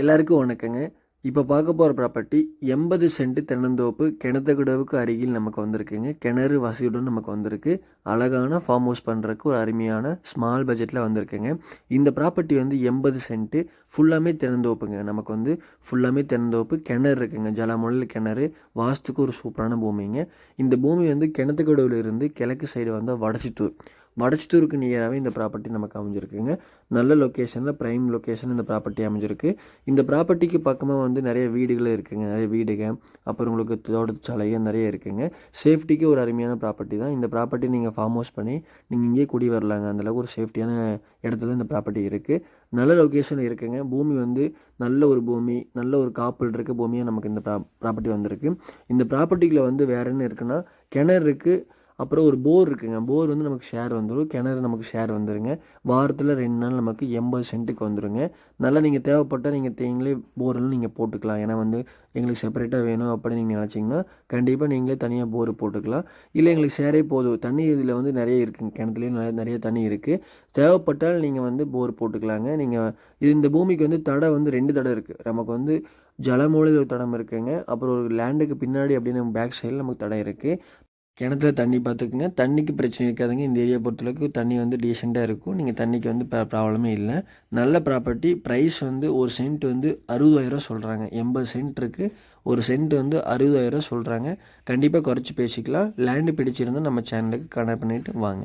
எல்லாருக்கும் வணக்கங்க. இப்போ பார்க்க போகிற ப்ராப்பர்ட்டி எண்பது சென்ட் தென்னந்தோப்பு கிணத்துக்குடவுக்கு அருகில் நமக்கு வந்திருக்குங்க. கிணறு வசதியுடன் நமக்கு வந்திருக்கு. அழகான ஃபார்ம் ஹவுஸ் பண்ணுறதுக்கு ஒரு அருமையான ஸ்மால் பட்ஜெட்டில் வந்திருக்குங்க. இந்த ப்ராப்பர்ட்டி வந்து எண்பது சென்ட்டு ஃபுல்லாமே தென்னந்தோப்புங்க. நமக்கு வந்து ஃபுல்லாமே தென்னந்தோப்பு கிணறு இருக்குங்க. ஜலமுழல் கிணறு வாஸ்துக்கு ஒரு சூப்பரான பூமிங்க. இந்த பூமி வந்து கிணத்துக்கடவுல இருந்து கிழக்கு சைடு வந்து வடசித்தூர். வடச்சித்தூருக்கு நியராகவே இந்த ப்ராப்பர்ட்டி நமக்கு அமைஞ்சிருக்குங்க. நல்ல லொக்கேஷனில் ப்ரைம் லொக்கேஷன் இந்த ப்ராப்பர்ட்டி அமைஞ்சிருக்கு. இந்த ப்ராப்பர்ட்டிக்கு பக்கமாக வந்து நிறைய வீடுகள் இருக்குங்க. நிறைய வீடுங்க அப்புறம் உங்களுக்கு தோட்டச்சாலைகள் நிறைய இருக்குங்க. சேஃப்டிக்கு ஒரு அருமையான ப்ராப்பர்ட்டி தான். இந்த ப்ராப்பர்ட்டி நீங்கள் ஃபார்ம் ஹவுஸ் பண்ணி நீங்கள் இங்கேயே குடி வரலாங்க. அந்தளவுக்கு ஒரு சேஃப்டியான இடத்துல இந்த ப்ராப்பர்ட்டி இருக்குது நல்ல லொக்கேஷன் இருக்குங்க. பூமி வந்து நல்ல ஒரு பூமி நல்ல ஒரு காப்பல் இருக்க பூமியாக நமக்கு இந்த ப்ரா ப்ராப்பர்ட்டி வந்திருக்கு. இந்த ப்ராப்பர்ட்டிக்குள்ள வந்து வேற என்ன இருக்குன்னா கிணறு இருக்குது அப்புறம் ஒரு போர் இருக்குங்க. போர் வந்து நமக்கு ஷேர் வந்துடும் கிணறு நமக்கு ஷேர் வந்துடுங்க வாரத்தில் ரெண்டு நாள் நமக்கு எண்பது சென்ட்டுக்கு வந்துடுங்க நல்லா நீங்கள் தேவைப்பட்டால் நீங்கள் தேங்களே போரில் நீங்கள் போட்டுக்கலாம். ஏன்னா வந்து எங்களுக்கு செப்பரேட்டாக வேணும் அப்படின்னு நீங்கள் நினச்சிங்கன்னா கண்டிப்பாக நீங்களே தனியாக போர் போட்டுக்கலாம். இல்லை எங்களுக்கு ஷேரே போதும். தண்ணி இதில் வந்து நிறைய இருக்குங்க. கிணத்துலேயும் நிறைய நிறைய தண்ணி இருக்குது தேவைப்பட்டால் நீங்கள் வந்து போர் போட்டுக்கலாங்க. நீங்கள் இது இந்த பூமிக்கு வந்து தடை வந்து ரெண்டு தடை இருக்குது நமக்கு வந்து ஜலமூலையில் ஒரு தடம் இருக்குங்க. அப்புறம் ஒரு லேண்டுக்கு பின்னாடி அப்படின்னு பேக் சைடில் நமக்கு தடை இருக்குது கிணத்துல தண்ணி பார்த்துக்குங்க. தண்ணிக்கு பிரச்சனை இருக்காதுங்க. இந்த ஏரியா பொறுத்தளவுக்கு தண்ணி வந்து டீசெண்டாக இருக்கும். நீங்கள் தண்ணிக்கு வந்து ப்ராப்ளமே இல்லை. நல்ல ப்ராப்பர்ட்டி. ப்ரைஸ் வந்து ஒரு சென்ட் வந்து அறுபதாயிரம் சொல்கிறாங்க எண்பது சென்ட் இருக்குது ஒரு சென்ட் வந்து அறுபதாயிரம் சொல்கிறாங்க கண்டிப்பாக குறைச்சி பேசிக்கலாம். லேண்டு பிடிச்சிருந்தால் நம்ம சேனலுக்கு கனெக்ட் பண்ணிவிட்டு வாங்க.